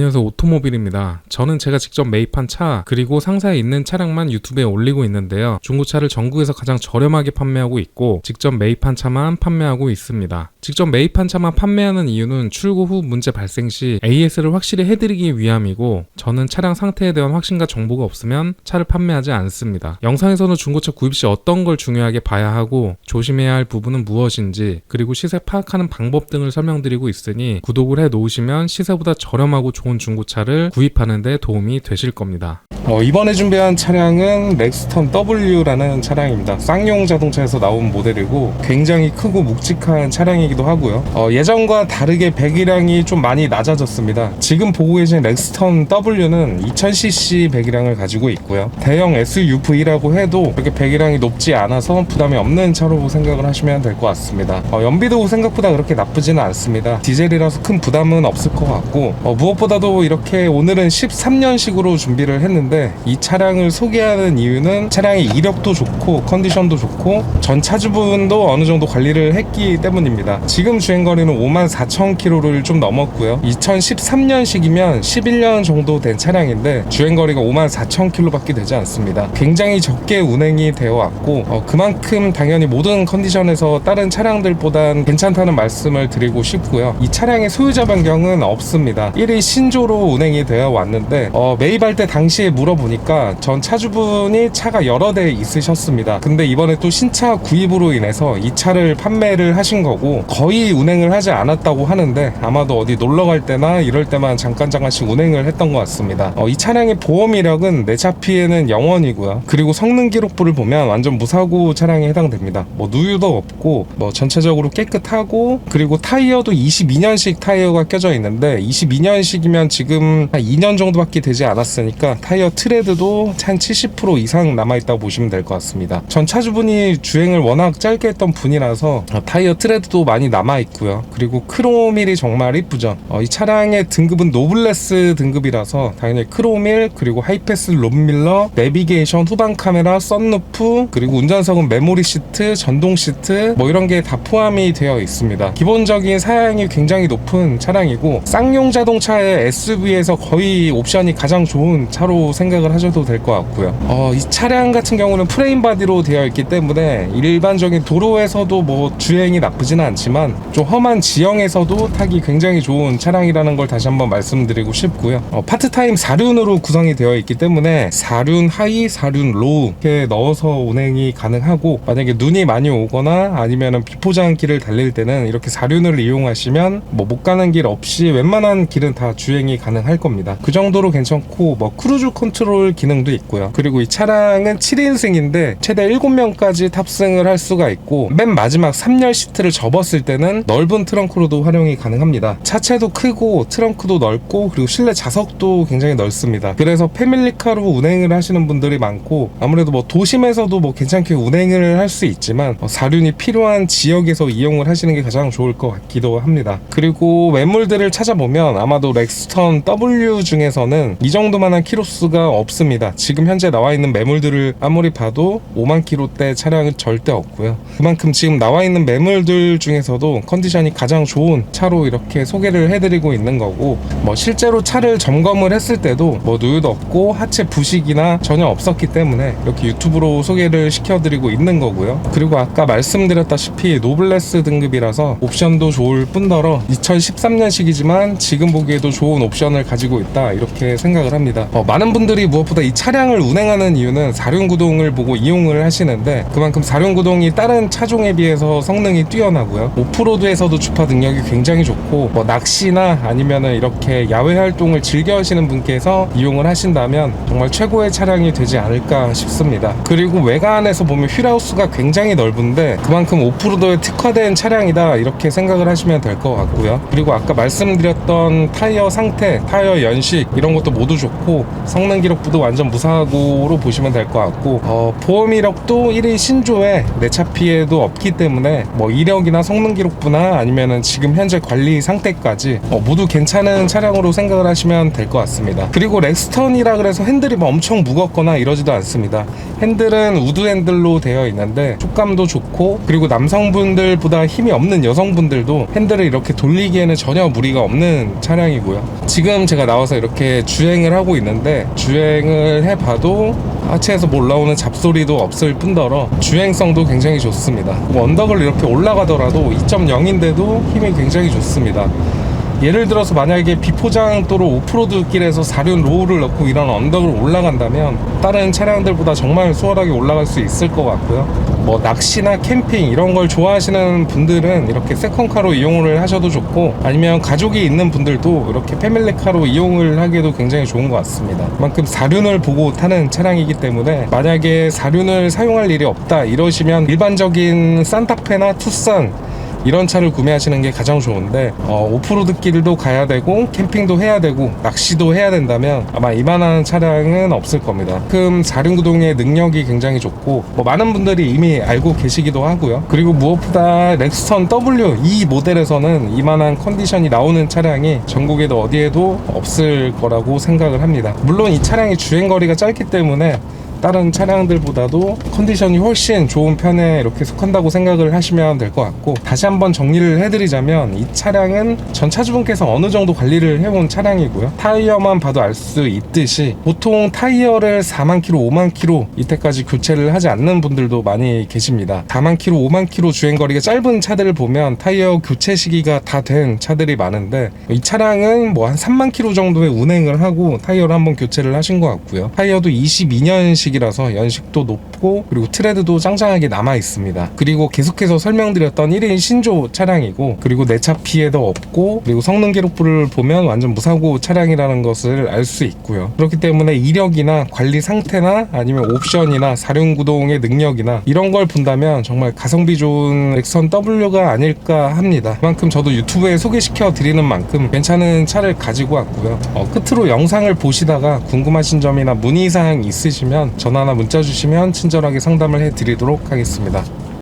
안녕하세요 오토모빌입니다. 저는 제가 직접 매입한 차 그리고 상사에 있는 차량만 유튜브에 올리고 있는데요. 중고차를 전국에서 가장 저렴하게 판매하고 있고 직접 매입한 차만 판매하고 있습니다. 직접 매입한 차만 판매하는 이유는 출고 후 문제 발생 시 AS를 확실히 해드리기 위함이고 저는 차량 상태에 대한 확신과 정보가 없으면 차를 판매하지 않습니다. 영상에서는 중고차 구입 시 어떤 걸 중요하게 봐야 하고 조심해야 할 부분은 무엇인지 그리고 시세 파악하는 방법 등을 설명드리고 있으니 구독을 해 놓으시면 시세보다 저렴하고 좋은 중고차를 구입하는 데 도움이 되실 겁니다. 어, 이번에 준비한 차량은 렉스턴 W라는 차량입니다. 쌍용 자동차에서 나온 모델이고 굉장히 크고 묵직한 차량이기도 하고요. 어, 예전과 다르게 배기량이 좀 많이 낮아졌습니다. 지금 보고 계신 렉스턴 W는 2000cc 배기량을 가지고 있고요. 대형 SUV라고 해도 그렇게 배기량이 높지 않아서 부담이 없는 차로 생각을 하시면 될 것 같습니다. 어, 연비도 생각보다 그렇게 나쁘지는 않습니다. 디젤이라서 큰 부담은 없을 것 같고 어, 무엇보다도 이렇게 오늘은 13년식으로 준비를 했는데 이 차량을 소개하는 이유는 차량의 이력도 좋고 컨디션도 좋고 전 차주분도 어느 정도 관리를 했기 때문입니다. 지금 주행거리는 5만 4천 킬로를 좀 넘었고요. 2013년식이면 11년 정도 된 차량인데 주행거리가 5만 4천 킬로밖에 되지 않습니다. 굉장히 적게 운행이 되어 왔고 어, 그만큼 당연히 모든 컨디션에서 다른 차량들보단 괜찮다는 말씀을 드리고 싶고요. 이 차량의 소유자 변경은 없습니다. 1위 신조로 운행이 되어 왔는데 어, 매입할 때 당시에 물어보니까 전 차주분이 차가 여러 대 있으셨습니다. 근데 이번에 또 신차 구입으로 인해서 이 차를 판매를 하신 거고 거의 운행을 하지 않았다고 하는데 아마도 어디 놀러 갈 때나 이럴 때만 잠깐 잠깐씩 운행을 했던 것 같습니다. 어, 이 차량의 보험 이력은 내차 피해는 0원이고요. 그리고 성능 기록부를 보면 완전 무사고 차량에 해당됩니다. 뭐 누유도 없고 뭐 전체적으로 깨끗하고 그리고 타이어도 22년식 타이어가 껴져 있는데 22년식이면 지금 한 2년 정도밖에 되지 않았으니까 타이어 트레드도 한 70% 이상 남아있다고 보시면 될 것 같습니다. 전 차주분이 주행을 워낙 짧게 했던 분이라서 어, 타이어 트레드도 많이 남아있고요. 그리고 크로밀이 정말 이쁘죠. 어, 이 차량의 등급은 노블레스 등급이라서 당연히 크로밀 그리고 하이패스 롬밀러 내비게이션 후방 카메라 썬루프 그리고 운전석은 메모리 시트 전동 시트 뭐 이런 게 다 포함이 되어 있습니다. 기본적인 사양이 굉장히 높은 차량이고 쌍용 자동차의 SUV에서 거의 옵션이 가장 좋은 차로 생각을 하셔도 될 것 같고요. 어, 이 차량 같은 경우는 프레임 바디로 되어 있기 때문에 일반적인 도로에서도 뭐 주행이 나쁘지는 않지만 좀 험한 지형에서도 타기 굉장히 좋은 차량이라는 걸 다시 한번 말씀드리고 싶고요. 어, 파트타임 4륜으로 구성이 되어 있기 때문에 4륜 하이, 4륜 로우 이렇게 넣어서 운행이 가능하고 만약에 눈이 많이 오거나 아니면은 비포장길을 달릴 때는 이렇게 4륜을 이용하시면 뭐 못 가는 길 없이 웬만한 길은 다 주행이 가능할 겁니다. 그 정도로 괜찮고 뭐 크루즈 컨 트롤 기능도 있고요. 그리고 이 차량은 7인승인데 최대 7명까지 탑승을 할 수가 있고 맨 마지막 3열 시트를 접었을 때는 넓은 트렁크로도 활용이 가능합니다. 차체도 크고 트렁크도 넓고 그리고 실내 좌석도 굉장히 넓습니다. 그래서 패밀리카로 운행을 하시는 분들이 많고 아무래도 뭐 도심에서도 뭐 괜찮게 운행을 할 수 있지만 어, 사륜이 필요한 지역에서 이용을 하시는 게 가장 좋을 것 같기도 합니다. 그리고 매물들을 찾아보면 아마도 렉스턴 W 중에서는 이 정도만한 키로수가 없습니다. 지금 현재 나와 있는 매물들을 아무리 봐도 5만 키로대 차량은 절대 없고요. 그만큼 지금 나와 있는 매물들 중에서도 컨디션이 가장 좋은 차로 이렇게 소개를 해드리고 있는 거고 뭐 실제로 차를 점검을 했을 때도 뭐 누유도 없고 하체 부식이나 전혀 없었기 때문에 이렇게 유튜브로 소개를 시켜드리고 있는 거고요. 그리고 아까 말씀드렸다시피 노블레스 등급이라서 옵션도 좋을 뿐더러 2013년식이지만 지금 보기에도 좋은 옵션을 가지고 있다 이렇게 생각을 합니다. 어, 많은 분들 이 무엇보다 이 차량을 운행하는 이유는 사륜구동을 보고 이용을 하시는데 그만큼 사륜구동이 다른 차종에 비해서 성능이 뛰어나고요. 오프로드에서도 주파 능력이 굉장히 좋고 뭐 낚시나 아니면은 이렇게 야외 활동을 즐겨 하시는 분께서 이용을 하신다면 정말 최고의 차량이 되지 않을까 싶습니다. 그리고 외관에서 보면 휠하우스가 굉장히 넓은데 그만큼 오프로드에 특화된 차량이다 이렇게 생각을 하시면 될 것 같고요. 그리고 아까 말씀드렸던 타이어 상태, 타이어 연식 이런 것도 모두 좋고 성능 기록부도 완전 무사고로 보시면 될 것 같고 어, 보험 이력도 1일 신조에 내 차 피해도 없기 때문에 뭐 이력이나 성능 기록부나 아니면은 지금 현재 관리 상태까지 어, 모두 괜찮은 차량으로 생각을 하시면 될 것 같습니다. 그리고 렉스턴이라 그래서 핸들이 뭐 엄청 무겁거나 이러지도 않습니다. 핸들은 우드 핸들로 되어 있는데 촉감도 좋고 그리고 남성분들보다 힘이 없는 여성분들도 핸들을 이렇게 돌리기에는 전혀 무리가 없는 차량이고요. 지금 제가 나와서 이렇게 주행을 하고 있는데 주 행을 해봐도 하체에서 뭐 올라오는 잡소리도 없을 뿐더러 주행성도 굉장히 좋습니다. 뭐 언덕을 이렇게 올라가더라도 2.0인데도 힘이 굉장히 좋습니다. 예를 들어서 만약에 비포장도로 오프로드 길에서 사륜 로우를 넣고 이런 언덕을 올라간다면 다른 차량들보다 정말 수월하게 올라갈 수 있을 것 같고요. 뭐 낚시나 캠핑 이런 걸 좋아하시는 분들은 이렇게 세컨카로 이용을 하셔도 좋고 아니면 가족이 있는 분들도 이렇게 패밀리카로 이용을 하기에도 굉장히 좋은 것 같습니다. 그만큼 사륜을 보고 타는 차량이기 때문에 만약에 사륜을 사용할 일이 없다 이러시면 일반적인 산타페나 투싼 이런 차를 구매하시는 게 가장 좋은데 어, 오프로드 길도 가야 되고 캠핑도 해야 되고 낚시도 해야 된다면 아마 이만한 차량은 없을 겁니다. 그럼 사륜구동의 능력이 굉장히 좋고 뭐 많은 분들이 이미 알고 계시기도 하고요. 그리고 무엇보다 렉스턴 W 이 모델에서는 이만한 컨디션이 나오는 차량이 전국에도 어디에도 없을 거라고 생각을 합니다. 물론 이 차량이 주행 거리가 짧기 때문에 다른 차량들보다도 컨디션이 훨씬 좋은 편에 이렇게 속한다고 생각을 하시면 될 것 같고 다시 한번 정리를 해드리자면 이 차량은 전 차주분께서 어느 정도 관리를 해온 차량이고요. 타이어만 봐도 알 수 있듯이 보통 타이어를 4만 킬로 5만 킬로 이때까지 교체를 하지 않는 분들도 많이 계십니다. 4만 킬로 5만 킬로 주행 거리가 짧은 차들을 보면 타이어 교체 시기가 다 된 차들이 많은데 이 차량은 뭐 한 3만 킬로 정도의 운행을 하고 타이어를 한번 교체를 하신 것 같고요. 타이어도 22년식 연식이라서 연식도 높고 그리고 트레드도 짱짱하게 남아 있습니다. 그리고 계속해서 설명드렸던 1인 신조 차량이고 그리고 내차 피해도 없고 그리고 성능 기록부를 보면 완전 무사고 차량이라는 것을 알 수 있고요. 그렇기 때문에 이력이나 관리 상태나 아니면 옵션이나 사륜 구동의 능력이나 이런 걸 본다면 정말 가성비 좋은 렉선 W가 아닐까 합니다. 그만큼 저도 유튜브에 소개시켜 드리는 만큼 괜찮은 차를 가지고 왔고요. 어, 끝으로 영상을 보시다가 궁금하신 점이나 문의 사항 있으시면 전화나 문자 주시면 친절하게 상담을 해 드리도록 하겠습니다.